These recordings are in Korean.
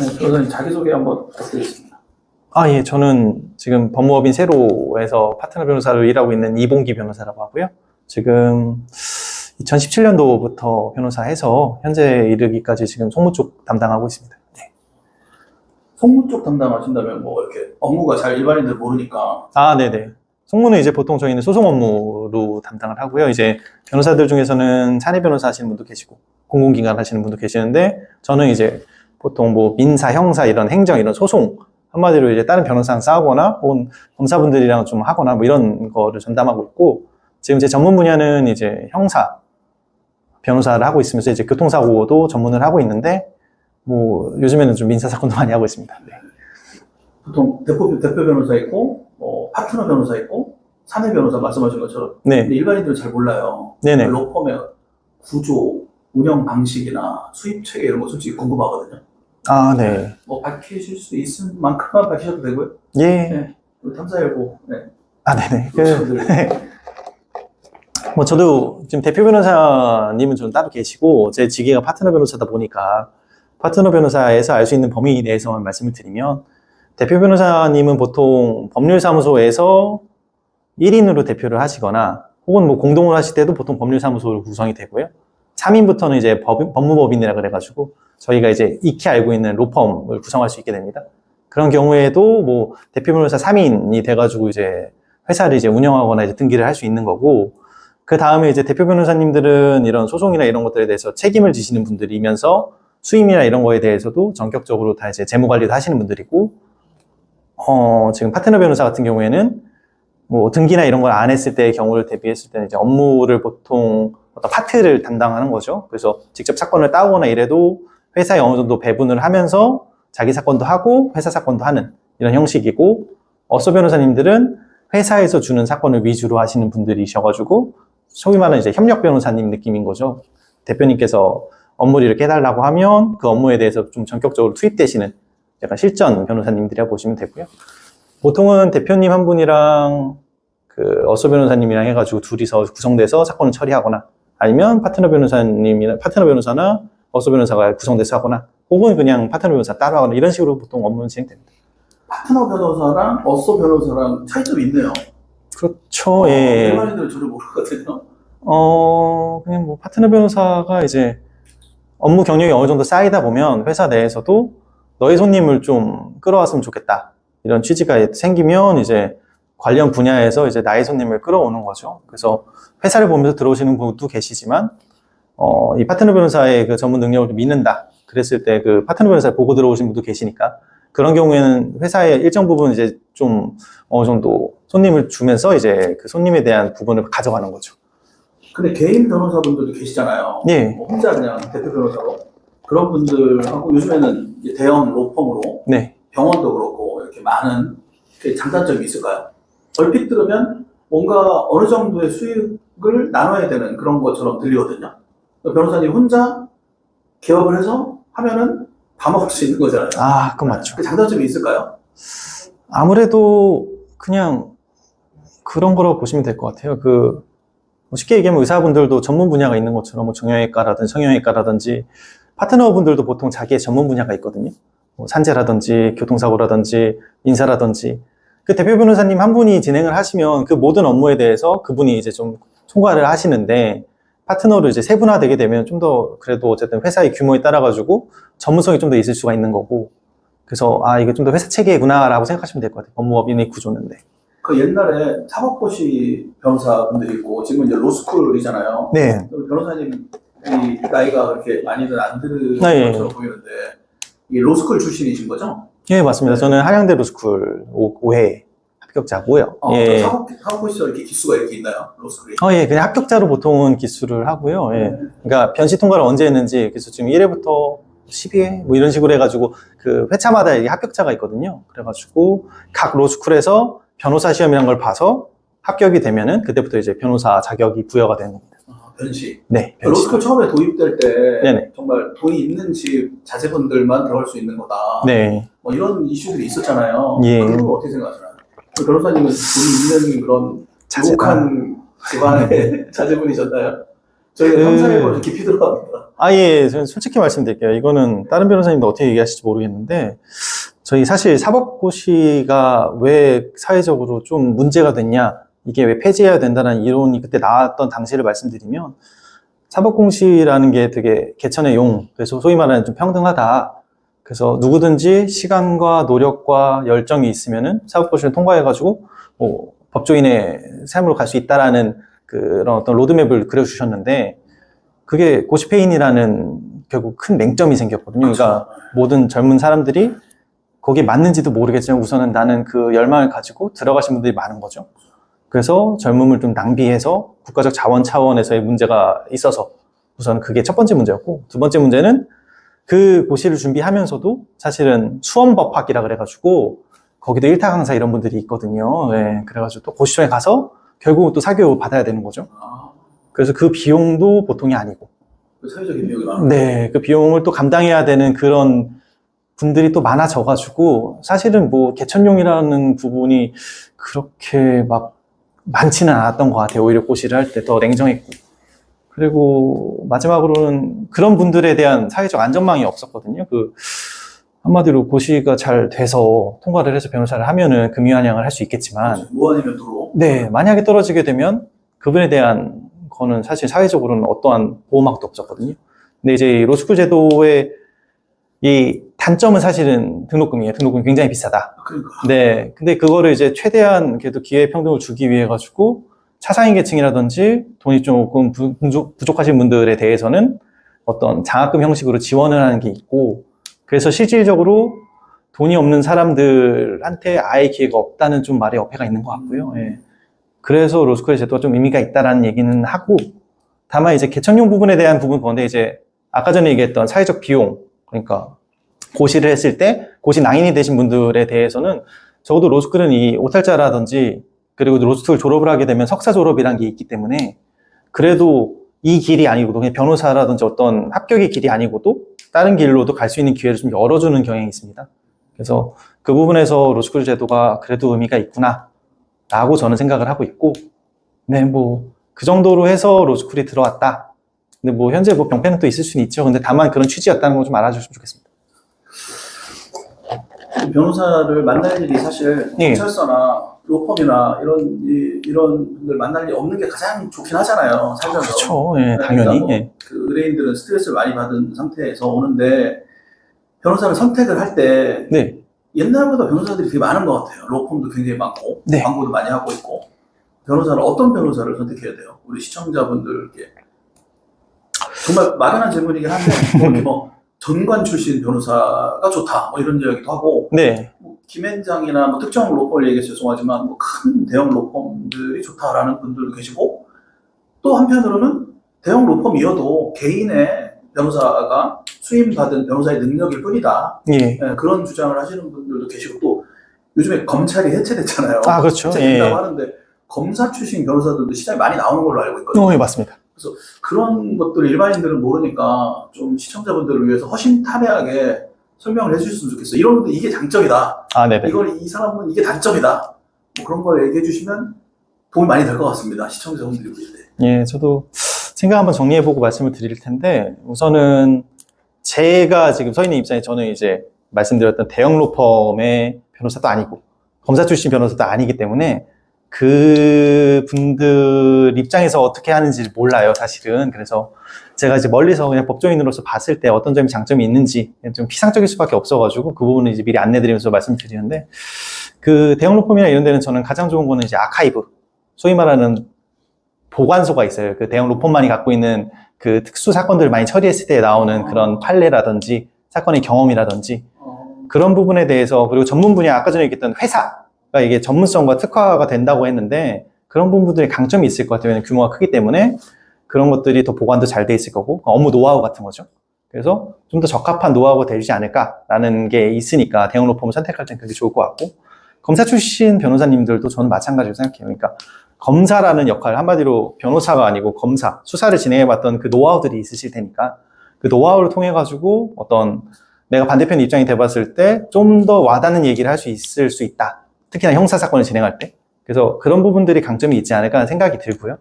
네, 변호사님 자기소개 한번 부탁드리겠습니다. 아, 예, 저는 지금 법무법인 세로에서 파트너 변호사로 일하고 있는 이봉기 변호사라고 하고요. 지금 2017년도부터 변호사 해서 현재 이르기까지 지금 송무 쪽 담당하고 있습니다. 네. 송무 쪽 담당하신다면 뭐 이렇게 업무가 잘 일반인들 모르니까 아, 네네. 송무는 이제 보통 저희는 소송 업무로 담당을 하고요. 이제 변호사들 중에서는 사내 변호사 하시는 분도 계시고, 공공기관 하시는 분도 계시는데, 저는 이제 보통 뭐 민사, 형사 이런 행정 이런 소송, 한마디로 이제 다른 변호사랑 싸우거나, 혹은 검사분들이랑 좀 하거나 뭐 이런 거를 전담하고 있고, 지금 제 전문 분야는 이제 형사 변호사를 하고 있으면서 이제 교통사고도 전문을 하고 있는데, 뭐 요즘에는 좀 민사 사건도 많이 하고 있습니다. 네. 보통 대표, 대표 변호사 있고 뭐 파트너 변호사 있고 사내 변호사 말씀하신 것처럼 네. 근데 일반인들은 잘 몰라요. 네네. 로펌의 구조, 운영 방식이나 수입 체계 이런 거 솔직히 궁금하거든요. 아, 네. 뭐 밝히실 수 있을 만큼만 밝히셔도 되고요. 예. 네. 우리 탐사일보 네. 아, 네네. 그, 시청자들. 뭐 저도 지금 대표 변호사님은 좀 따로 계시고 제 직위가 파트너 변호사다 보니까 파트너 변호사에서 알 수 있는 범위 내에서만 말씀을 드리면 대표 변호사님은 보통 법률사무소에서 1인으로 대표를 하시거나 혹은 뭐 공동을 하실 때도 보통 법률사무소로 구성이 되고요. 3인부터는 이제 법, 법무법인이라 그래가지고 저희가 이제 익히 알고 있는 로펌을 구성할 수 있게 됩니다. 그런 경우에도 뭐 대표 변호사 3인이 돼가지고 이제 회사를 이제 운영하거나 이제 등기를 할 수 있는 거고 그 다음에 이제 대표 변호사님들은 이런 소송이나 이런 것들에 대해서 책임을 지시는 분들이면서 수임이나 이런 거에 대해서도 전격적으로 다 이제 재무 관리도 하시는 분들이고 어 지금 파트너 변호사 같은 경우에는 뭐 등기나 이런 걸 안 했을 때의 경우를 대비했을 때는 이제 업무를 보통 어떤 파트를 담당하는 거죠. 그래서 직접 사건을 따오거나 이래도 회사에 어느 정도 배분을 하면서 자기 사건도 하고 회사 사건도 하는 이런 형식이고 어서 변호사님들은 회사에서 주는 사건을 위주로 하시는 분들이셔가지고 소위 말하는 이제 협력 변호사님 느낌인 거죠. 대표님께서 업무를 해달라고 하면 그 업무에 대해서 좀 전격적으로 투입되시는 약간 실전 변호사님들이라고 보시면 되고요. 보통은 대표님 한 분이랑 그 어서 변호사님이랑 해가지고 둘이서 구성돼서 사건을 처리하거나 아니면 파트너 변호사님이나 파트너 변호사나 어서 변호사가 구성돼서 하거나 혹은 그냥 파트너 변호사 따로 하거나 이런 식으로 보통 업무는 진행됩니다. 파트너 변호사랑 어서 변호사랑 차이점이 있네요. 그렇죠. 예. 일반인들은 저를 모르거든요. 어, 그냥 뭐 파트너 변호사가 이제 업무 경력이 어느 정도 쌓이다 보면 회사 내에서도 너의 손님을 좀 끌어왔으면 좋겠다. 이런 취지가 생기면 이제 관련 분야에서 이제 나의 손님을 끌어오는 거죠. 그래서 회사를 보면서 들어오시는 분도 계시지만, 어, 이 파트너 변호사의 그 전문 능력을 좀 믿는다. 그랬을 때 그 파트너 변호사를 보고 들어오신 분도 계시니까, 그런 경우에는 회사의 일정 부분 이제 좀 어느 정도 손님을 주면서 이제 그 손님에 대한 부분을 가져가는 거죠. 근데 개인 변호사분들도 계시잖아요. 예. 뭐 혼자 그냥 대표 변호사로 그런 분들하고 요즘에는 이제 대형 로펌으로 네. 병원도 그렇고 이렇게 많은 그 장단점이 있을까요? 얼핏 들으면 뭔가 어느 정도의 수익을 나눠야 되는 그런 것처럼 들리거든요. 그러니까 변호사님 혼자 개업을 해서 하면은 다 먹을 수 있는 거잖아요. 아, 그건 맞죠. 그 장단점이 있을까요? 아무래도 그냥 그런 거라고 보시면 될 것 같아요. 그, 뭐 쉽게 얘기하면 의사분들도 전문 분야가 있는 것처럼 뭐 정형외과라든지 성형외과라든지 파트너분들도 보통 자기의 전문 분야가 있거든요. 뭐 산재라든지 교통사고라든지 인사라든지 그 대표 변호사님 한 분이 진행을 하시면 그 모든 업무에 대해서 그분이 이제 좀 총괄을 하시는데 파트너로 이제 세분화되게 되면 좀 더 그래도 어쨌든 회사의 규모에 따라 가지고 전문성이 좀 더 있을 수가 있는 거고 그래서 아 이게 좀 더 회사 체계구나라고 생각하시면 될 것 같아요. 법무법인의 구조는 네. 그 옛날에 사법고시 변호사분들이 있고 지금 이제 로스쿨이잖아요. 네. 그 변호사님 이 나이가 그렇게 많이는 안 드는 네. 것처럼 보이는데 이 로스쿨 출신이신 거죠? 예, 맞습니다. 저는 한양대 로스쿨 5회 합격자고요. 어, 예. 사법 사법고시가 이렇게 기수가 이렇게 있나요? 로스쿨이? 어, 예, 그냥 합격자로 보통은 기수를 하고요. 예. 그러니까 변시 통과를 언제 했는지, 그래서 지금 1회부터 12회 뭐 이런 식으로 해가지고 그 회차마다 이게 합격자가 있거든요. 그래가지고 각 로스쿨에서 변호사 시험이라는 걸 봐서 합격이 되면은 그때부터 이제 변호사 자격이 부여가 되는 겁니다. 아, 변시. 네, 변시. 로스쿨 처음에 도입될 때 네네. 정말 돈이 있는 집 자제분들만 들어갈 수 있는 거다. 네. 뭐 이런 이슈들이 있었잖아요. 예. 그런 걸 어떻게 생각하시나요? 그 변호사님은 돈이 있는 그런. 유혹한 집안의 자제분이셨나요? 저희가 그- 형사일보는 깊이 들어갑니다. 아 예 저는 솔직히 말씀드릴게요. 이거는 다른 변호사님도 어떻게 얘기하실지 모르겠는데 저희 사실 사법고시가 왜 사회적으로 좀 문제가 됐냐 이게 왜 폐지해야 된다는 이론이 그때 나왔던 당시를 말씀드리면 사법공시라는 게 되게 개천의 용 그래서 소위 말하는 좀 평등하다 그래서 누구든지 시간과 노력과 열정이 있으면은 사법고시를 통과해가지고 뭐 법조인의 삶으로 갈 수 있다라는 그런 어떤 로드맵을 그려주셨는데 그게 고시페인이라는 결국 큰 맹점이 생겼거든요. 그러니까 모든 젊은 사람들이 거기에 맞는지도 모르겠지만 우선은 나는 그 열망을 가지고 들어가신 분들이 많은 거죠. 그래서 젊음을 좀 낭비해서 국가적 자원 차원에서의 문제가 있어서 우선 그게 첫 번째 문제였고 두 번째 문제는 그 고시를 준비하면서도 사실은 수험법학이라 그래가지고 거기도 일타 강사 이런 분들이 있거든요. 네, 그래가지고 또 고시청에 가서 결국은 또 사교 받아야 되는 거죠. 아, 그래서 그 비용도 보통이 아니고 그 사회적인 비용이 많은 네, 그 비용을 또 감당해야 되는 그런 분들이 또 많아져가지고, 사실은 뭐, 개천용이라는 부분이 그렇게 막 많지는 않았던 것 같아요. 오히려 고시를 할 때 더 냉정했고. 그리고 마지막으로는 그런 분들에 대한 사회적 안전망이 없었거든요. 그, 한마디로 고시가 잘 돼서 통과를 해서 변호사를 하면은 금유한양을 할 수 있겠지만, 무한이면 도로. 네, 만약에 떨어지게 되면 그분에 대한 거는 사실 사회적으로는 어떠한 보호막도 없었거든요. 근데 이제 이 로스쿨 제도의 이 단점은 사실은 등록금이에요. 등록금이 굉장히 비싸다. 그러니까. 네, 근데 그거를 이제 최대한 그래도 기회 평등을 주기 위해 가지고 차상위 계층이라든지 돈이 조금 부- 부족하신 분들에 대해서는 어떤 장학금 형식으로 지원을 하는 게 있고 그래서 실질적으로 돈이 없는 사람들한테 아예 기회가 없다는 좀 말의 어폐가 있는 것 같고요. 예. 그래서 로스쿨의 제도가 좀 의미가 있다라는 얘기는 하고 다만 이제 개천용 부분에 대한 부분 건데 이제 아까 전에 얘기했던 사회적 비용 그러니까 고시를 했을 때 고시 낭인이 되신 분들에 대해서는 적어도 로스쿨은 이 오탈자라든지 그리고 로스쿨 졸업을 하게 되면 석사 졸업이라는 게 있기 때문에 그래도 이 길이 아니고도 그냥 변호사라든지 어떤 합격의 길이 아니고도 다른 길로도 갈 수 있는 기회를 좀 열어주는 경향이 있습니다. 그래서 그 부분에서 로스쿨 제도가 그래도 의미가 있구나 라고 저는 생각을 하고 있고 네 뭐 그 정도로 해서 로스쿨이 들어왔다. 근데 뭐 현재 뭐 병폐는 또 있을 수는 있죠. 근데 다만 그런 취지였다는 거좀 알아주시면 좋겠습니다 변호사를 만날 일이 사실 예. 경찰서나 로펌이나 이런 이, 이런 분들 만날 일이 없는 게 가장 좋긴 하잖아요. 살면서. 그렇죠 예, 그러니까 당연히 뭐 예. 그 의뢰인들은 스트레스를 많이 받은 상태에서 오는데 변호사를 선택을 할때 네. 옛날보다 변호사들이 되게 많은 것 같아요. 로펌도 굉장히 많고 네. 광고도 많이 하고 있고 변호사를 어떤 변호사를 선택해야 돼요? 우리 시청자분들께 정말 막연한 질문이긴 한데 뭐 이렇게 뭐 전관 출신 변호사가 좋다 뭐 이런 이야기도 하고 네. 뭐 김앤장이나 뭐 특정 로펌을 얘기해서 죄송하지만 뭐 큰 대형 로펌들이 좋다라는 분들도 계시고 또 한편으로는 대형 로펌이어도 개인의 변호사가 수임받은 변호사의 능력일 뿐이다 예. 예, 그런 주장을 하시는 분들도 계시고 또 요즘에 검찰이 해체됐잖아요. 아, 그렇죠. 해체된다고 예. 하는데 검사 출신 변호사들도 시장에 많이 나오는 걸로 알고 있거든요. 어, 예, 맞습니다. 그런 것들 일반인들은 모르니까 좀 시청자분들을 위해서 허심탄회하게 설명을 해주셨으면 좋겠어요. 이런 분들 이게 장점이다. 아, 네네. 이걸 이 사람은 이게 단점이다. 뭐 그런 걸 얘기해 주시면 도움이 많이 될 것 같습니다. 시청자분들이 보실 때. 예, 저도 생각 한번 정리해보고 말씀을 드릴 텐데, 우선은 제가 지금 서 있는 입장에 저는 이제 말씀드렸던 대형 로펌의 변호사도 아니고, 검사 출신 변호사도 아니기 때문에, 그 분들 입장에서 어떻게 하는지 몰라요, 사실은. 그래서 제가 이제 멀리서 그냥 법조인으로서 봤을 때 어떤 점이 장점이 있는지 좀 피상적일 수밖에 없어가지고 그 부분을 이제 미리 안내드리면서 말씀드리는데, 그 대형 로펌이나 이런 데는 저는 가장 좋은 거는 이제 아카이브, 소위 말하는 보관소가 있어요. 그 대형 로펌만이 갖고 있는 그 특수 사건들을 많이 처리했을 때 나오는 그런 판례라든지 사건의 경험이라든지 어, 그런 부분에 대해서 그리고 전문 분야 아까 전에 얘기했던 회사 가 이게 전문성과 특화가 된다고 했는데 그런 부분들이 강점이 있을 것 같아요. 규모가 크기 때문에 그런 것들이 더 보관도 잘 돼 있을 거고 업무 노하우 같은 거죠. 그래서 좀 더 적합한 노하우가 되지 않을까라는 게 있으니까 대형 로펌을 선택할 땐 그게 좋을 것 같고 검사 출신 변호사님들도 저는 마찬가지로 생각해요. 그러니까 검사라는 역할 한마디로 변호사가 아니고 검사 수사를 진행해봤던 그 노하우들이 있으실 테니까 그 노하우를 통해 가지고 어떤 내가 반대편 입장이 돼봤을 때 좀 더 와닿는 얘기를 할 수 있을 수 있다. 특히나 형사 사건을 진행할 때. 그래서 그런 부분들이 강점이 있지 않을까 하는 생각이 들고요.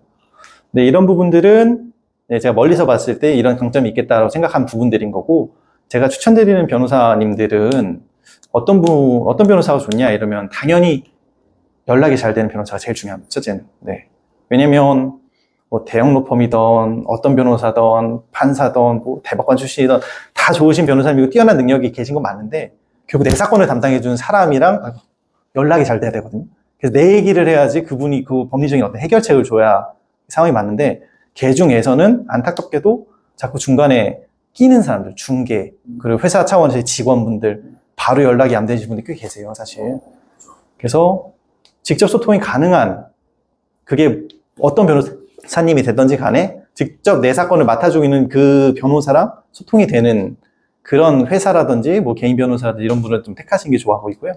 네, 이런 부분들은 네, 제가 멀리서 봤을 때 이런 강점이 있겠다고 생각한 부분들인 거고 제가 추천드리는 변호사님들은 어떤 분 어떤 변호사가 좋냐 이러면 당연히 연락이 잘 되는 변호사가 제일 중요합니다. 첫째는 네. 왜냐면 뭐 대형 로펌이던 어떤 변호사든 판사든 뭐 대법관 출신이든 다 좋으신 변호사님이고 뛰어난 능력이 계신 건 맞는데 결국 내 사건을 담당해 주는 사람이랑 연락이 잘 돼야 되거든요. 그래서 내 얘기를 해야지 그분이 그 법리적인 어떤 해결책을 줘야 상황이 맞는데 개 중에서는 안타깝게도 자꾸 중간에 끼는 사람들, 중개, 그리고 회사 차원에서의 직원분들, 바로 연락이 안 되시는 분들이 꽤 계세요, 사실. 그래서 직접 소통이 가능한, 그게 어떤 변호사님이 됐든지 간에 직접 내 사건을 맡아주고 있는 그 변호사랑 소통이 되는 그런 회사라든지 뭐 개인 변호사라든지 이런 분을 좀 택하시는 게 좋아 보이고요.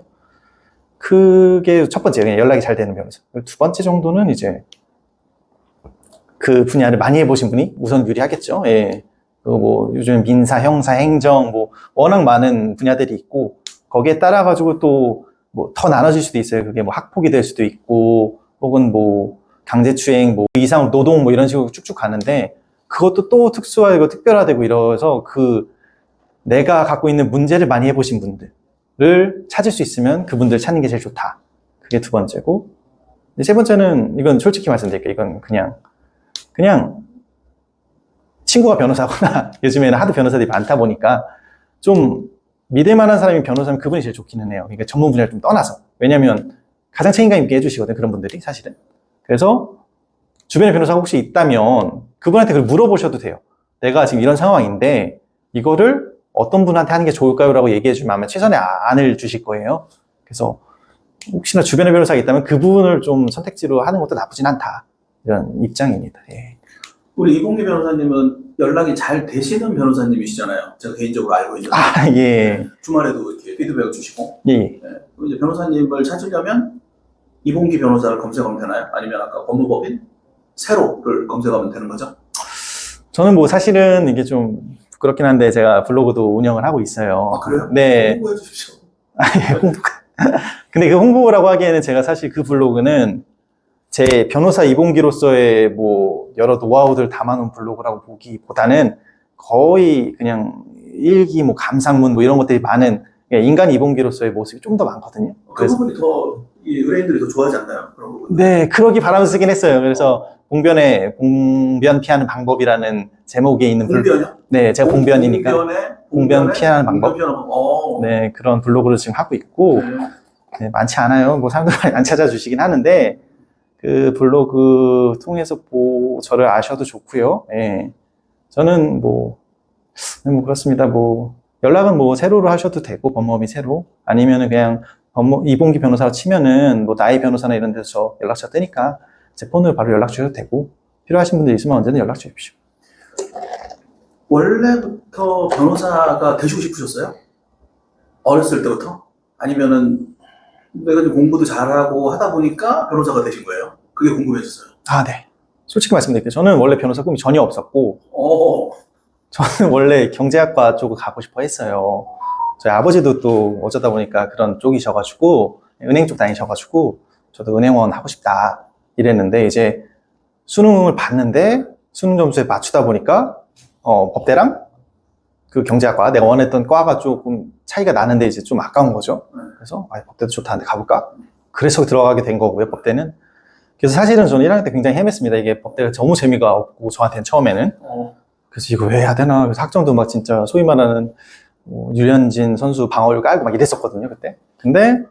그게 첫 번째, 그냥 연락이 잘 되는 변호사. 두 번째 정도는 이제 그 분야를 많이 해보신 분이 우선 유리하겠죠. 예. 그리고 뭐 요즘 민사, 형사, 행정 뭐 워낙 많은 분야들이 있고 거기에 따라 가지고 또 뭐 더 나눠질 수도 있어요. 그게 뭐 학폭이 될 수도 있고 혹은 뭐 강제추행 뭐 이상 노동 뭐 이런 식으로 쭉쭉 가는데 그것도 또 특수화되고 특별화되고 이래서 그 내가 갖고 있는 문제를 많이 해보신 분들 을 찾을 수 있으면 그분들 찾는 게 제일 좋다. 그게 두 번째고 세 번째는 이건 솔직히 말씀드릴게요. 이건 그냥 그냥 친구가 변호사거나 요즘에는 하도 변호사들이 많다 보니까 좀 믿을 만한 사람이 변호사면 그분이 제일 좋기는 해요. 그러니까 전문 분야를 좀 떠나서. 왜냐면 가장 책임감 있게 해주시거든, 그런 분들이 사실은. 그래서 주변에 변호사가 혹시 있다면 그분한테 그걸 물어보셔도 돼요. 내가 지금 이런 상황인데 이거를 어떤 분한테 하는 게 좋을까요? 라고 얘기해 주면 아마 최선의 안을 주실 거예요. 그래서 혹시나 주변에 변호사가 있다면 그분을 좀 선택지로 하는 것도 나쁘진 않다. 이런 입장입니다. 예. 우리 이봉기 변호사님은 연락이 잘 되시는 변호사님이시잖아요. 제가 개인적으로 알고 있는데 아, 예. 주말에도 이렇게 피드백을 주시고 예. 네. 그럼 이제 변호사님을 찾으려면 이봉기 변호사를 검색하면 되나요? 아니면 아까 법무법인 세로를 검색하면 되는 거죠? 저는 뭐 사실은 이게 좀 부끄럽긴 한데 제가 블로그도 운영을 하고 있어요. 아 그래요? 네. 홍보해 주십시오. 근데 그 홍보라고 하기에는 제가 사실 그 블로그는 제 변호사 이봉기로서의 뭐 여러 노하우들 담아놓은 블로그라고 보기보다는 거의 그냥 일기 뭐 감상문 뭐 이런 것들이 많은 인간 이봉기로서의 모습이 좀 더 많거든요. 그 부분이 더이 의뢰인들이 더 좋아하지 않나요? 그런 부분. 네, 그러기 바라면서 쓰긴 했어요. 그래서 봉변에 봉변 피하는 방법이라는 제목에 있는 블 공변이요? 네, 제가 봉변이니까 공변에 공변 피하는 방법. 공변. 어. 네, 그런 블로그를 지금 하고 있고 네. 네, 많지 않아요. 뭐 사람들 많이 안 찾아주시긴 하는데 그 블로그 통해서 보 저를 아셔도 좋고요. 예. 저는 뭐, 네, 뭐 그렇습니다. 뭐 연락은 뭐 세로로 하셔도 되고 법무법이 세로 아니면은 그냥 법무 이봉기 변호사로 치면은 뭐 나이 변호사나 이런 데서 저 연락처 뜨니까 제 폰으로 바로 연락 주셔도 되고 필요하신 분들 있으면 언제든 연락 주십시오. 원래부터 변호사가 되시고 싶으셨어요? 어렸을 때부터? 아니면은 내가 좀 공부도 잘하고 하다 보니까 변호사가 되신 거예요? 그게 궁금해졌어요. 아, 네. 솔직히 말씀드릴게요. 저는 원래 변호사 꿈이 전혀 없었고 어, 저는 원래 경제학과 쪽을 가고 싶어 했어요. 저희 아버지도 또 어쩌다 보니까 그런 쪽이셔가지고, 은행 쪽 다니셔가지고, 저도 은행원 하고 싶다. 이랬는데, 이제 수능을 봤는데, 수능 점수에 맞추다 보니까, 어, 법대랑 그 경제학과, 내가 원했던 과가 조금 차이가 나는데 이제 좀 아까운 거죠. 그래서, 아, 법대도 좋다는데 가볼까? 그래서 들어가게 된 거고요, 법대는. 그래서 사실은 저는 1학년 때 굉장히 헤맸습니다. 이게 법대가 너무 재미가 없고, 저한테는 처음에는. 어, 그래서 이거 왜 해야 되나? 그래서 학점도 막 진짜 소위 말하는 뭐 유현진 선수 방어를 깔고 막 이랬었거든요, 그때. 근데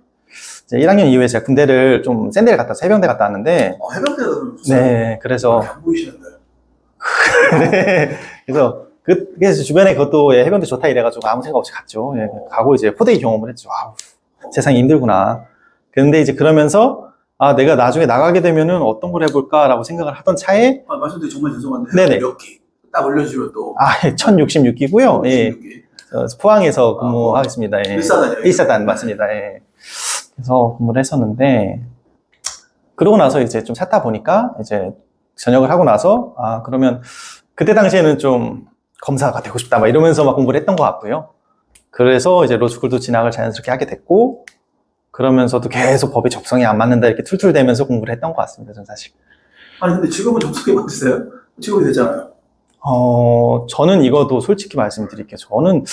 이제 1학년 이후에 제가 군대를 좀 센 데를 갔다. 해병대 갔다 왔는데, 어, 해병대가 그럼 네, 그래서, 안 보이시는데. 네, 그래서 그, 그래서 주변에 그것도 예, 해병대 좋다 이래가지고 아무 생각 없이 갔죠. 예, 가고 이제 포대기 경험을 했죠. 아우, 세상이 힘들구나. 근데 이제 그러면서, 아, 내가 나중에 나가게 되면은 어떤 걸 해볼까라고 생각을 하던 차에, 아, 말씀드리 정말 죄송한데 네네. 몇 기? 딱 올려주시면 또 아, 1066기고요. 예, 16기. 저 포항에서 근무하겠습니다. 예. 일사단이요? 일사단 맞습니다. 예. 그래서 근무를 했었는데 그러고 나서 이제 좀 찾다 보니까 이제 전역을 하고 나서 아 그러면 그때 당시에는 좀 검사가 되고 싶다 막 이러면서 막 공부를 했던 것 같고요. 그래서 이제 로스쿨도 진학을 자연스럽게 하게 됐고 그러면서도 계속 법에 적성이 안 맞는다 이렇게 툴툴대면서 공부를 했던 것 같습니다. 전 사실. 아니 근데 지금은 접속이 맞으세요? 지금이 되잖아요. 어, 저는 이것도 솔직히 말씀드릴게요. 저는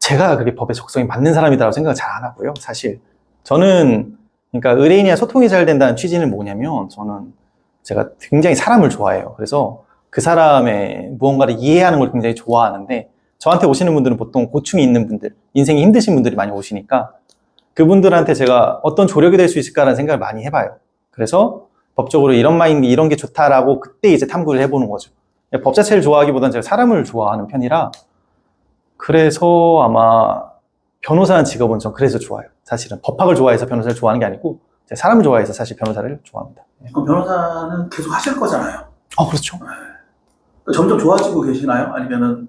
제가 그게 법에 적성이 맞는 사람이라고 생각을 잘 안 하고요, 사실. 저는, 그러니까 의뢰인이랑 소통이 잘 된다는 취지는 뭐냐면, 저는 제가 굉장히 사람을 좋아해요. 그래서 그 사람의 무언가를 이해하는 걸 굉장히 좋아하는데, 저한테 오시는 분들은 보통 고충이 있는 분들, 인생이 힘드신 분들이 많이 오시니까, 그분들한테 제가 어떤 조력이 될 수 있을까라는 생각을 많이 해봐요. 그래서 법적으로 이런 마인드, 이런 게 좋다라고 그때 이제 탐구를 해보는 거죠. 법 자체를 좋아하기보다는 제가 사람을 좋아하는 편이라 그래서 아마 변호사는 직업은 전 그래서 좋아요. 사실은 법학을 좋아해서 변호사를 좋아하는 게 아니고 제가 사람을 좋아해서 사실 변호사를 좋아합니다. 예. 그럼 변호사는 계속 하실 거잖아요. 어 그렇죠. 점점 좋아지고 계시나요? 아니면은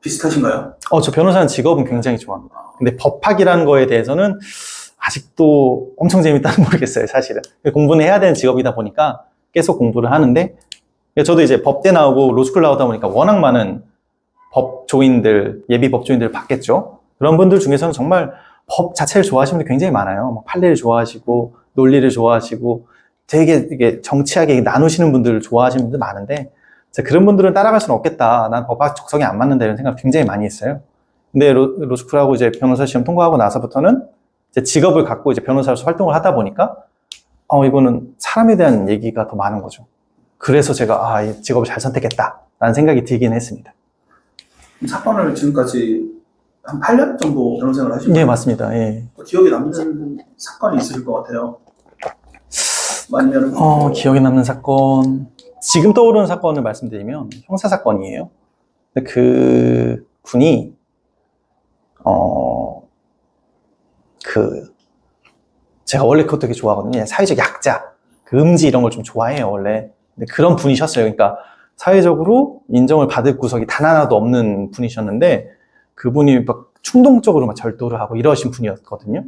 비슷하신가요? 어 저 변호사는 직업은 굉장히 좋아합니다. 근데 법학이라는 거에 대해서는 아직도 엄청 재밌다는 모르겠어요. 사실은 공부는 해야 되는 직업이다 보니까 계속 공부를 하는데 저도 이제 법대 나오고 로스쿨 나오다 보니까 워낙 많은 법조인들, 예비 법조인들 봤겠죠. 그런 분들 중에서는 정말 법 자체를 좋아하시는 분들 굉장히 많아요. 뭐 판례를 좋아하시고 논리를 좋아하시고 되게 이게 정치하게 나누시는 분들을 좋아하시는 분들 많은데 그런 분들은 따라갈 수는 없겠다. 난 법학 적성이 안 맞는다 이런 생각 굉장히 많이 했어요. 근데 로, 로스쿨하고 이제 변호사 시험 통과하고 나서부터는 직업을 갖고 이제 변호사로서 활동을 하다 보니까 어 이거는 사람에 대한 얘기가 더 많은 거죠. 그래서 제가 아, 이 직업을 잘 선택했다라는 생각이 들긴 했습니다. 사건을 지금까지 한 8년 정도 변호사를 하시고 예, 맞습니다. 예. 기억에 남는 사건이 있을 것 같아요. 아니면 어, 기억에 남는 사건. 지금 떠오르는 사건을 말씀드리면 형사 사건이에요. 근데 그 분이 어, 그 제가 원래 그것도 되게 좋아하거든요. 사회적 약자, 그 음지 이런 걸 좀 좋아해요, 원래. 근데 그런 분이셨어요. 그러니까 사회적으로 인정을 받을 구석이 단 하나도 없는 분이셨는데 그분이 막 충동적으로 막 절도를 하고 이러신 분이었거든요.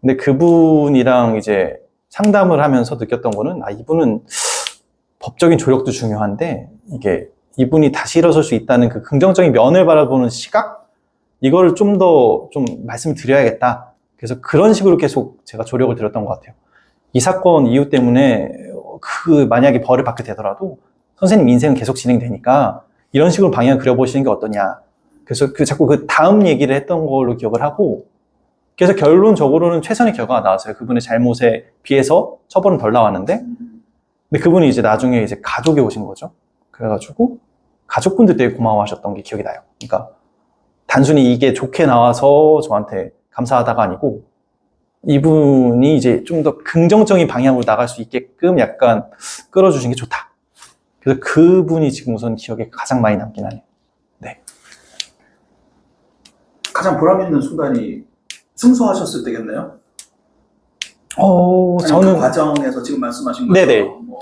근데 그분이랑 이제 상담을 하면서 느꼈던 거는 아 이분은 법적인 조력도 중요한데 이게 이분이 다시 일어설 수 있다는 그 긍정적인 면을 바라보는 시각 이걸 좀더 좀 말씀을 드려야겠다. 그래서 그런 식으로 계속 제가 조력을 드렸던 것 같아요. 이 사건 이유 때문에 그 만약에 벌을 받게 되더라도 선생님 인생은 계속 진행되니까 이런 식으로 방향을 그려보시는 게 어떠냐. 그래서 그 자꾸 그 다음 얘기를 했던 걸로 기억을 하고 그래서 결론적으로는 최선의 결과가 나왔어요. 그분의 잘못에 비해서 처벌은 덜 나왔는데 근데 그분이 이제 나중에 이제 가족이 오신 거죠. 그래가지고 가족분들 되게 고마워하셨던 게 기억이 나요. 그러니까 단순히 이게 좋게 나와서 저한테 감사하다가 아니고 이분이 이제 좀 더 긍정적인 방향으로 나갈 수 있게끔 약간 끌어주신 게 좋다. 그래서 그분이 지금 우선 기억에 가장 많이 남긴 하네요. 가장 보람 있는 순간이 승소하셨을 때겠네요. 어, 아니면 저는 그 과정에서 지금 말씀하신 네네. 것처럼 뭐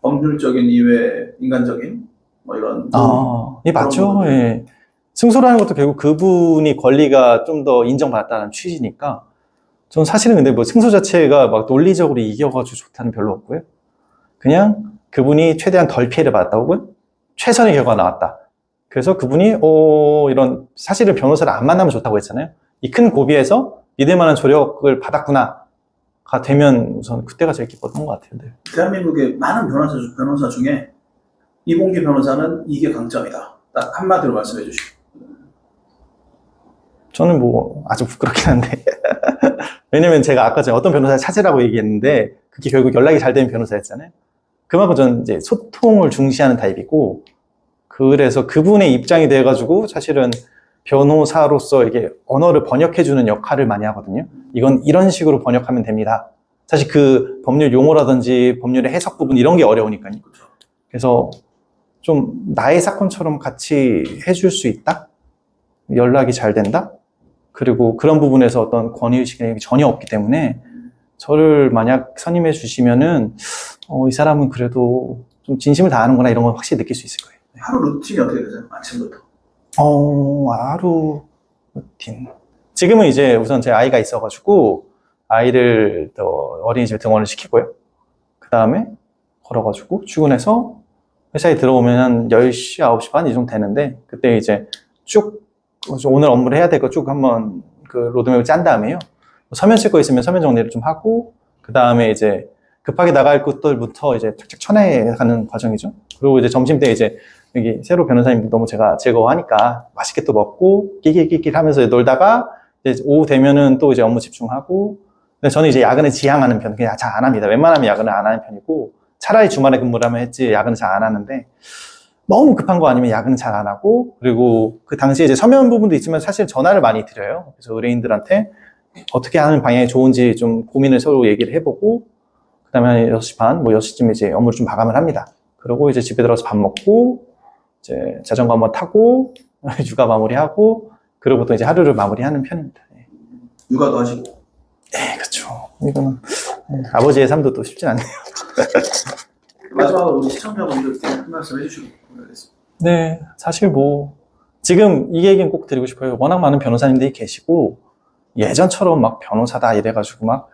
법률적인 이외 인간적인 뭐 이런 아, 예, 맞죠. 예. 승소라는 것도 결국 그분이 권리가 좀 더 인정받았다는 취지니까. 전 사실은 근데 뭐 승소 자체가 막 논리적으로 이겨가지고 좋다는 별로 없고요. 그냥 그분이 최대한 덜 피해를 받았다 혹은 최선의 결과가 나왔다. 그래서 그분이, 어, 이런, 사실은 변호사를 안 만나면 좋다고 했잖아요. 이 큰 고비에서 믿을 만한 조력을 받았구나가 되면 우선 그때가 제일 기뻤던 것 같아요. 네. 대한민국의 많은 변호사, 중- 변호사 중에 이봉기 변호사는 이게 강점이다. 딱 한마디로 말씀해 주시고. 저는 뭐 아주 부끄럽긴 한데 왜냐면 제가 아까 전에 어떤 변호사를 찾으라고 얘기했는데 그게 결국 연락이 잘 되는 변호사였잖아요. 그만큼 저는 이제 소통을 중시하는 타입이고 그래서 그분의 입장이 돼가지고 사실은 변호사로서 이게 언어를 번역해주는 역할을 많이 하거든요. 이건 이런 식으로 번역하면 됩니다. 사실 그 법률 용어라든지 법률의 해석 부분 이런 게 어려우니까요. 그렇죠. 그래서 좀 나의 사건처럼 같이 해줄 수 있다? 연락이 잘 된다? 그리고 그런 부분에서 어떤 권위의식이 전혀 없기 때문에 저를 만약 선임해 주시면은 어, 이 사람은 그래도 좀 진심을 다하는구나 이런 걸 확실히 느낄 수 있을 거예요. 하루 루틴이 어떻게 되세요? 아침부터. 어, 하루 루틴. 지금은 이제 우선 제 아이가 있어가지고 아이를 또 어린이집에 등원을 시키고요. 그 다음에 걸어가지고 출근해서 회사에 들어오면 한 10시, 9시 반 이 정도 되는데 그때 이제 쭉 오늘 업무를 해야 될 거 쭉 한번 그 로드맵을 짠 다음에요. 서면 쓸 거 있으면 서면 정리를 좀 하고 그 다음에 이제 급하게 나갈 것들부터 이제 착착 쳐내가는 과정이죠. 그리고 이제 점심 때 이제 여기 새로 변호사님 너무 제가 즐거워하니까 맛있게 또 먹고 끼끼끼끼 하면서 놀다가 이제 오후 되면은 또 이제 업무 집중하고 근데 저는 이제 야근을 지향하는 편 그냥 잘 안 합니다. 웬만하면 야근을 안 하는 편이고 차라리 주말에 근무를 하면 했지 야근을 잘 안 하는데 너무 급한 거 아니면 야근은 잘안 하고 그리고 그 당시에 이제 서면 부분도 있지만 사실 전화를 많이 드려요. 그래서 의뢰인들한테 어떻게 하는 방향이 좋은지 좀 고민을 서로 얘기를 해보고 그다음에 6시 반, 뭐 6시쯤 이제 업무를 좀 마감을 합니다. 그러고 이제 집에 들어서 밥 먹고 이제 자전거 한번 타고 육아 마무리하고 그러고 또 이제 하루를 마무리하는 편입니다. 네, 육아도 하시고. 네, 그렇죠. 이거는 네, 아버지의 삶도 또 쉽진 않네요. 마지막으로 우리 시청자분들께 한 말씀 해주시고. 네, 사실 뭐 지금 이 얘기는 꼭 드리고 싶어요. 워낙 많은 변호사님들이 계시고 예전처럼 막 변호사다 이래가지고 막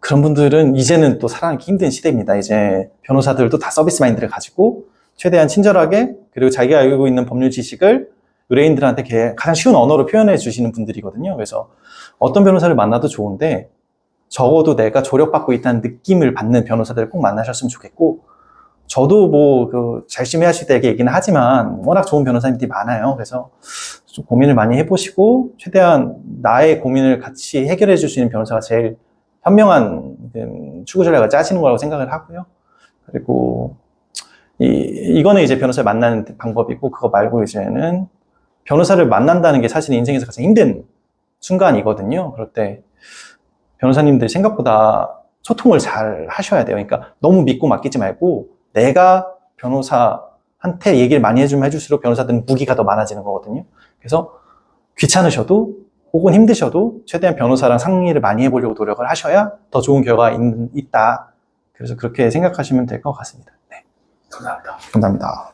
그런 분들은 이제는 또 살아남기 힘든 시대입니다. 이제 변호사들도 다 서비스 마인드를 가지고 최대한 친절하게 그리고 자기가 알고 있는 법률 지식을 의뢰인들한테 게- 가장 쉬운 언어로 표현해 주시는 분들이거든요. 그래서 어떤 변호사를 만나도 좋은데 적어도 내가 조력받고 있다는 느낌을 받는 변호사들을 꼭 만나셨으면 좋겠고 저도 뭐, 그, 열심히 하실 때 얘기는 하지만, 워낙 좋은 변호사님들이 많아요. 그래서 좀 고민을 많이 해보시고, 최대한 나의 고민을 같이 해결해 줄 수 있는 변호사가 제일 현명한 음, 추구 전략을 짜시는 거라고 생각을 하고요. 그리고, 이, 이거는 이제 변호사를 만나는 방법이고, 그거 말고 이제는 변호사를 만난다는 게 사실 인생에서 가장 힘든 순간이거든요. 그럴 때 변호사님들 생각보다 소통을 잘 하셔야 돼요. 그러니까 너무 믿고 맡기지 말고 내가 변호사한테 얘기를 많이 해주면 해줄수록 변호사들은 무기가 더 많아지는 거거든요. 그래서 귀찮으셔도 혹은 힘드셔도 최대한 변호사랑 상의를 많이 해보려고 노력을 하셔야 더 좋은 결과가 있, 다 그래서 그렇게 생각하시면 될 것 같습니다. 네, 감사합니다. 감사합니다.